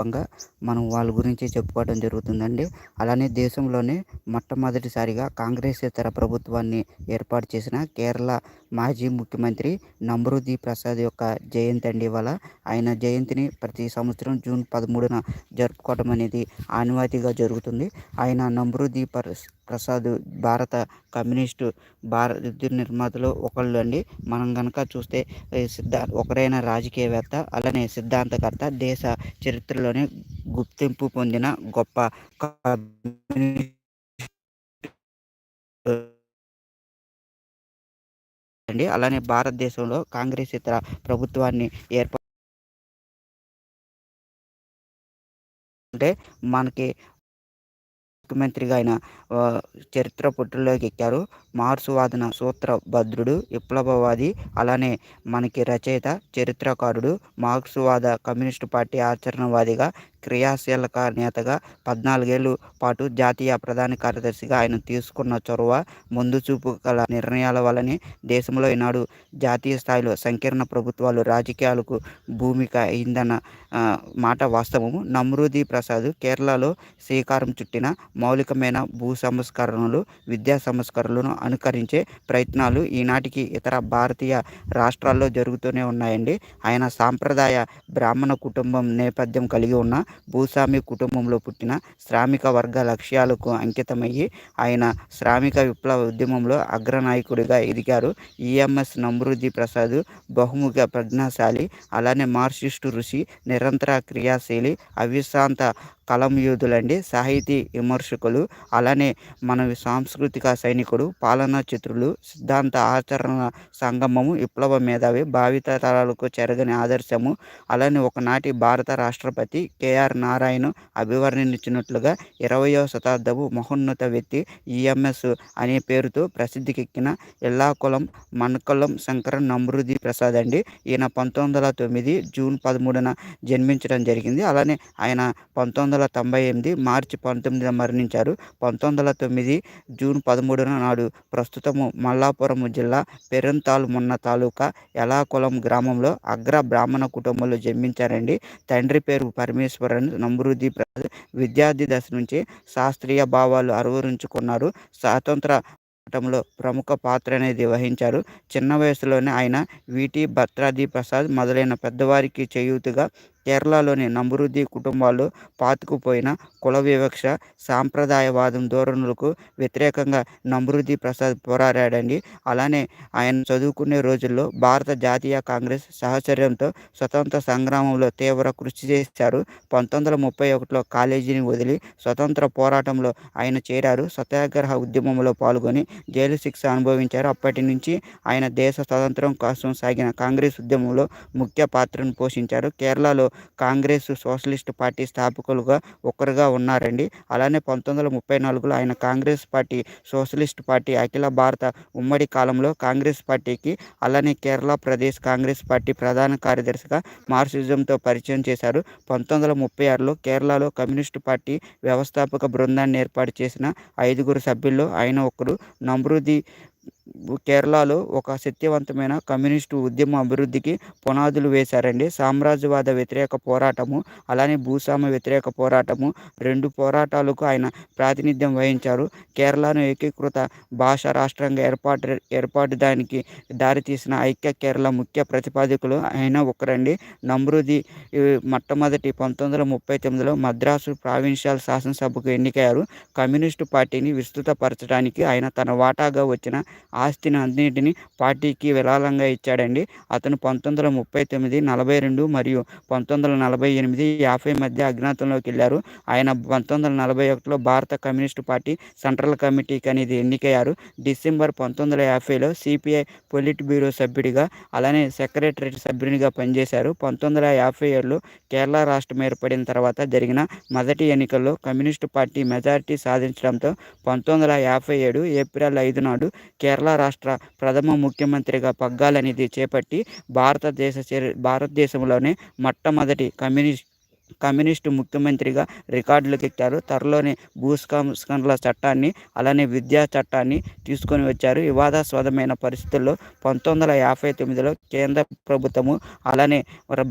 సందర్భంగా మనం వాళ్ళ గురించి చెప్పుకోవడం జరుగుతుందండి. అలానే దేశంలోనే మొట్టమొదటిసారిగా కాంగ్రెస్ ఇతర ప్రభుత్వాన్ని ఏర్పాటు చేసిన కేరళ మాజీ ముఖ్యమంత్రి నమ్రూది ప్రసాద్ యొక్క జయంతి అండి. ఇవాళ ఆయన జయంతిని ప్రతి సంవత్సరం జూన్ పదమూడున జరుపుకోవడం అనేది ఆనవాయితీగా జరుగుతుంది. ఆయన నమ్రూది ప్రసాద్ భారత కమ్యూనిస్టు భారత నిర్మాతలు ఒకళ్ళు అండి. మనం కనుక చూస్తే సిద్ధా ఒకరైన రాజకీయవేత్త అలానే సిద్ధాంతకర్త దేశ చరిత్రలోనే గుర్తింపు పొందిన గొప్ప అండి అలానే భారతదేశంలో కాంగ్రెస్ ఇతర ప్రభుత్వాన్ని ఏర్పా అంటే మనకి ముఖ్యమంత్రిగా ఆయన చరిత్ర పుట్టులోకి ఎక్కారు. మార్సువాదన సూత్రభద్రుడు విప్లవవాది అలానే మనకి రచయిత చరిత్రకారుడు మార్క్సువాద కమ్యూనిస్టు పార్టీ ఆచరణవాదిగా క్రియాశీలక నేతగా పద్నాలుగేళ్ళు పాటు జాతీయ ప్రధాన కార్యదర్శిగా ఆయన తీసుకున్న చొరవ ముందు చూపు గల నిర్ణయాల వల్లనే దేశంలో ఈనాడు జాతీయ స్థాయిలో సంకీర్ణ ప్రభుత్వాలు రాజకీయాలకు భూమిక అయిందన్న మాట వాస్తవము. నమ్రూది ప్రసాద్ కేరళలో శ్రీకారం చుట్టిన మౌలికమైన భూ సంస్కరణలు విద్యా సంస్కరణలను అనుకరించే ప్రయత్నాలు ఈనాటికి ఇతర భారతీయ రాష్ట్రాల్లో జరుగుతూనే ఉన్నాయండి. ఆయన సాంప్రదాయ బ్రాహ్మణ కుటుంబం నేపథ్యం కలిగి ఉన్న భూస్వామి కుటుంబంలో పుట్టిన శ్రామిక వర్గ లక్ష్యాలకు అంకితమయ్యి ఆయన శ్రామిక విప్లవ ఉద్యమంలో అగ్రనాయకుడిగా ఎదిగారు. ఈఎంఎస్ నమృద్ది ప్రసాద్ బహుముఖ ప్రజ్ఞాశాలి అలానే మార్క్సిస్టు ఋషి నిరంతర క్రియాశీలి అవిశ్రాంత కలం యూదులండి సాహితీ విమర్శకులు అలానే మన సాంస్కృతిక సైనికుడు పాలనా చిత్రులు సిద్ధాంత ఆచరణ సంగమము విప్లవ మేధావి భావితరాలకు చెరగని ఆదర్శము అలానే ఒకనాటి భారత రాష్ట్రపతి కేఆర్ నారాయణ అభివర్ణించినట్లుగా ఇరవయో శతాబ్దపు మహోన్నత వ్యక్తి ఈఎంఎస్ అనే పేరుతో ప్రసిద్ధికెక్కిన ఎల్లాకులం మణకులం శంకర నమృది ప్రసాద్ అండి. ఈయన పంతొమ్మిది వందల తొమ్మిది జూన్ పదమూడున జన్మించడం జరిగింది. అలానే ఆయన పంతొమ్మిది వందల తొంభై ఎనిమిది మార్చి పంతొమ్మిదిన మరణించారు. పంతొమ్మిది వందల తొమ్మిది జూన్ పదమూడున నాడు ప్రస్తుతము మల్లాపురం జిల్లా పెరంతాల్ మున్న తాలూకా ఎలాకులం గ్రామంలో అగ్ర బ్రాహ్మణ కుటుంబంలో జన్మించారండి. తండ్రి పేరు పరమేశ్వరన్ నమృది ప్రసాద్ విద్యార్థి దశ నుంచి శాస్త్రీయ భావాలు అరువరించుకున్నారు. స్వాతంత్ర పోరాటంలో ప్రముఖ పాత్ర అనేది వహించారు. చిన్న వయసులోనే ఆయన వీటి భద్రాది ప్రసాద్ మొదలైన పెద్దవారికి చేయూతగా కేరళలోని నమృది కుటుంబాలు పాతుకుపోయిన కుల వివక్ష సాంప్రదాయవాదం ధోరణులకు వ్యతిరేకంగా నమృది ప్రసాద్ పోరాడాడండి. అలానే ఆయన చదువుకునే రోజుల్లో భారత జాతీయ కాంగ్రెస్ సహచర్యంతో స్వతంత్ర సంగ్రామంలో తీవ్ర కృషి చేశారు. పంతొమ్మిది వందల ముప్పై ఒకటిలో కాలేజీని వదిలి స్వతంత్ర పోరాటంలో ఆయన చేరారు. సత్యాగ్రహ ఉద్యమంలో పాల్గొని జైలు శిక్ష అనుభవించారు. అప్పటి నుంచి ఆయన దేశ స్వతంత్రం కోసం సాగిన కాంగ్రెస్ ఉద్యమంలో ముఖ్య పాత్రను పోషించారు. కేరళలో కాంగ్రెస్ సోషలిస్ట్ పార్టీ స్థాపకులుగా ఒకరుగా ఉన్నారండి. అలానే పంతొమ్మిది వందల ముప్పై నాలుగులో ఆయన కాంగ్రెస్ పార్టీ సోషలిస్ట్ పార్టీ అఖిల భారత ఉమ్మడి కాలంలో కాంగ్రెస్ పార్టీకి అలానే కేరళ ప్రదేశ్ కాంగ్రెస్ పార్టీ ప్రధాన కార్యదర్శిగా మార్క్సిజంతో పరిచయం చేశారు. పంతొమ్మిది వందల ముప్పై ఆరులో కేరళలో కమ్యూనిస్టు పార్టీ వ్యవస్థాపక బృందాన్ని ఏర్పాటు చేసిన ఐదుగురు సభ్యుల్లో ఆయన ఒకరు. నమ్రుది కేరళలో ఒక శక్తివంతమైన కమ్యూనిస్టు ఉద్యమ అభివృద్ధికి పునాదులు వేశారండి. సామ్రాజ్యవాద వ్యతిరేక పోరాటము అలానే భూస్వామ్య వ్యతిరేక పోరాటము రెండు పోరాటాలకు ఆయన ప్రాతినిధ్యం వహించారు. కేరళను ఏకీకృత భాష రాష్ట్రంగా ఏర్పాటు ఏర్పాటు దానికి దారితీసిన ఐక్య కేరళ ముఖ్య ప్రతిపాదకులు ఆయన ఒకరండి. నమ్రూది మొట్టమొదటి పంతొమ్మిది వందల ముప్పై తొమ్మిదిలో మద్రాసు ప్రావిన్షియల్ శాసనసభకు ఎన్నికయ్యారు. కమ్యూనిస్టు పార్టీని విస్తృతపరచడానికి ఆయన తన వాటాగా వచ్చిన ఆస్తిని అన్నింటినీ పార్టీకి విరాళంగా ఇచ్చాడండి. అతను పంతొమ్మిది వందల ముప్పై తొమ్మిది నలభై రెండు మరియు పంతొమ్మిది వందల నలభై ఎనిమిది యాభై మధ్య అజ్ఞాతంలోకి వెళ్ళారు. ఆయన పంతొమ్మిది వందల నలభై ఒకటిలో భారత కమ్యూనిస్టు పార్టీ సెంట్రల్ కమిటీకి అనేది ఎన్నికయ్యారు. డిసెంబర్ పంతొమ్మిది వందల యాభైలో సిపిఐ పొలిట్ బ్యూరో సభ్యుడిగా అలానే సెక్రటరీ సభ్యునిగా పనిచేశారు. పంతొమ్మిది వందల యాభై ఏడులో కేరళ రాష్ట్రం ఏర్పడిన తర్వాత జరిగిన మొదటి ఎన్నికల్లో కమ్యూనిస్టు పార్టీ మెజారిటీ సాధించడంతో పంతొమ్మిది వందల యాభై ఏడు ఏప్రిల్ ఐదు నాడు కేరళ రాష్ట్ర ప్రథమ ముఖ్యమంత్రిగా పగ్గాలనేది చేపట్టి భారతదేశ చరి భారతదేశంలోనే మొట్టమొదటి కమ్యూనిస్ట్ కమ్యూనిస్టు ముఖ్యమంత్రిగా రికార్డులకు ఎక్కారు త్వరలోనే భూస్కంస్కరణల చట్టాన్ని అలానే విద్యా చట్టాన్ని తీసుకొని వచ్చారు. వివాదాస్పదమైన పరిస్థితుల్లో పంతొమ్మిది వందల యాభై తొమ్మిదిలో కేంద్ర ప్రభుత్వము అలానే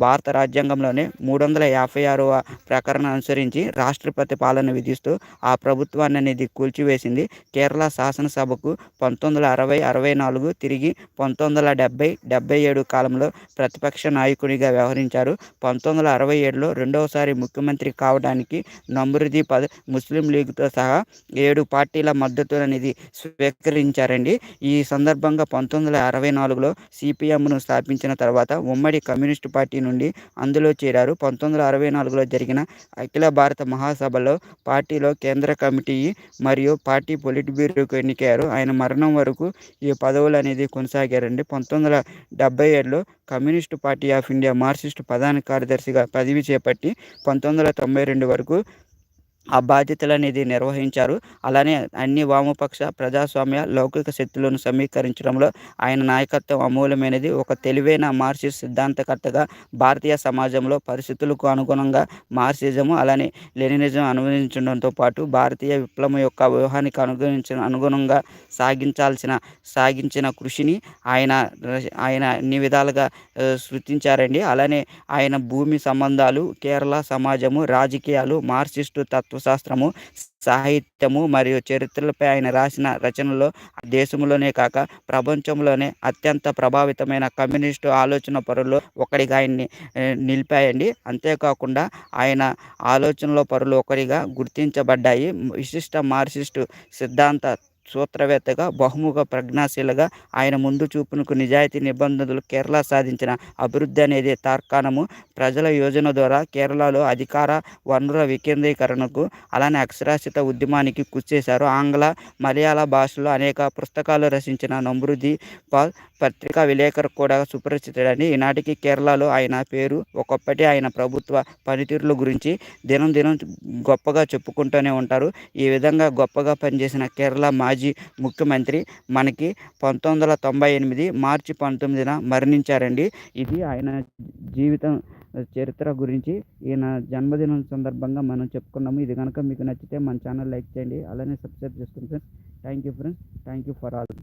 భారత రాజ్యాంగంలోనే మూడు వందల యాభై ఆరవ ప్రకరణ అనుసరించి రాష్ట్రపతి పాలన విధిస్తూ ఆ ప్రభుత్వాన్ని అనేది కూల్చివేసింది. కేరళ శాసనసభకు పంతొమ్మిది వందల అరవై అరవై నాలుగు తిరిగి పంతొమ్మిది వందల డెబ్బై డెబ్బై ఏడు కాలంలో ప్రతిపక్ష నాయకునిగా వ్యవహరించారు. పంతొమ్మిది వందల అరవై ఏడులో రెండవసారి ముఖ్యమంత్రి కావడానికి నమ్రుదీ పద ముస్లిం లీగ్తో సహా ఏడు పార్టీల మద్దతు అనేది స్వీకరించారండి. ఈ సందర్భంగా పంతొమ్మిది వందల అరవై నాలుగులో సిపిఎంను స్థాపించిన తర్వాత ఉమ్మడి కమ్యూనిస్టు పార్టీ నుండి అందులో చేరారు. పంతొమ్మిది వందల అరవై నాలుగులో జరిగిన అఖిల భారత మహాసభలో పార్టీలో కేంద్ర కమిటీ మరియు పార్టీ పొలిట్ బ్యూరోకు ఎన్నికయ్యారు. ఆయన మరణం వరకు ఈ పదవులు అనేది కొనసాగారండి. పంతొమ్మిది వందల డెబ్బై ఏడులో Communist Party of India Marxist ప్రధాన కార్యదర్శిగా పదవి చేపట్టి పంతొమ్మిది వందల తొంభై రెండు వరకు ఆ బాధ్యతలు అనేది నిర్వహించారు. అలానే అన్ని వామపక్ష ప్రజాస్వామ్య లౌకిక శక్తులను సమీకరించడంలో ఆయన నాయకత్వం అమూల్యమైనది. ఒక తెలివైన మార్క్సిస్ట్ సిద్ధాంతకర్తగా భారతీయ సమాజంలో పరిస్థితులకు అనుగుణంగా మార్క్సిజం అలానే లెనినిజం అనువదించడంతో పాటు భారతీయ విప్లవం యొక్క వ్యూహానికి అనుగుణించిన అనుగుణంగా సాగించాల్సిన సాగించిన కృషిని ఆయన ఆయన అన్ని విధాలుగా సృష్టించారండి. అలానే ఆయన భూమి సంబంధాలు కేరళ సమాజము రాజకీయాలు మార్క్సిస్టు తత్వశాస్త్రము సాహిత్యము మరియు చరిత్రలపై ఆయన రాసిన రచనలు దేశంలోనే కాక ప్రపంచంలోనే అత్యంత ప్రభావితమైన కమ్యూనిస్టు ఆలోచన పరులు ఒకడిగా ఆయన్ని నిలిపాయండి. అంతేకాకుండా ఆయన ఆలోచనలో పరులు ఒకరిగా గుర్తించబడ్డాయి. విశిష్ట మార్క్సిస్టు సిద్ధాంత సూత్రవేత్తగా బహుముఖ ప్రజ్ఞాశీలగా ఆయన ముందు చూపునకు నిజాయితీ నిబంధనలు కేరళ సాధించిన అభివృద్ధి అనేది తార్కాణము. ప్రజల యోజన ద్వారా కేరళలో అధికార వనరుల వికేంద్రీకరణకు అలానే అక్షరాస్యత ఉద్యమానికి కృషి చేశారు. ఆంగ్ల మలయాళ భాషలో అనేక పుస్తకాలు రచించిన నమృది పాల్ పత్రికా విలేకరు కూడా సుపరిచితుడని ఈనాటికి కేరళలో ఆయన పేరు ఒకప్పటి ఆయన ప్రభుత్వ పనితీరుల గురించి దినం దినం గొప్పగా చెప్పుకుంటూనే ఉంటారు. ఈ విధంగా గొప్పగా పనిచేసిన కేరళ మాజీ ముఖ్యమంత్రి మనకి పంతొమ్మిది వందల తొంభై ఎనిమిది మార్చి పంతొమ్మిదిన మరణించారండి. ఇది ఆయన జీవితం చరిత్ర గురించి ఈయన జన్మదినం సందర్భంగా మనం చెప్పుకున్నాము. ఇది కనుక మీకు నచ్చితే మన ఛానల్ లైక్ చేయండి. అలానే సబ్స్క్రైబ్ చేసుకోండి friends thank you friends. Thank you for all.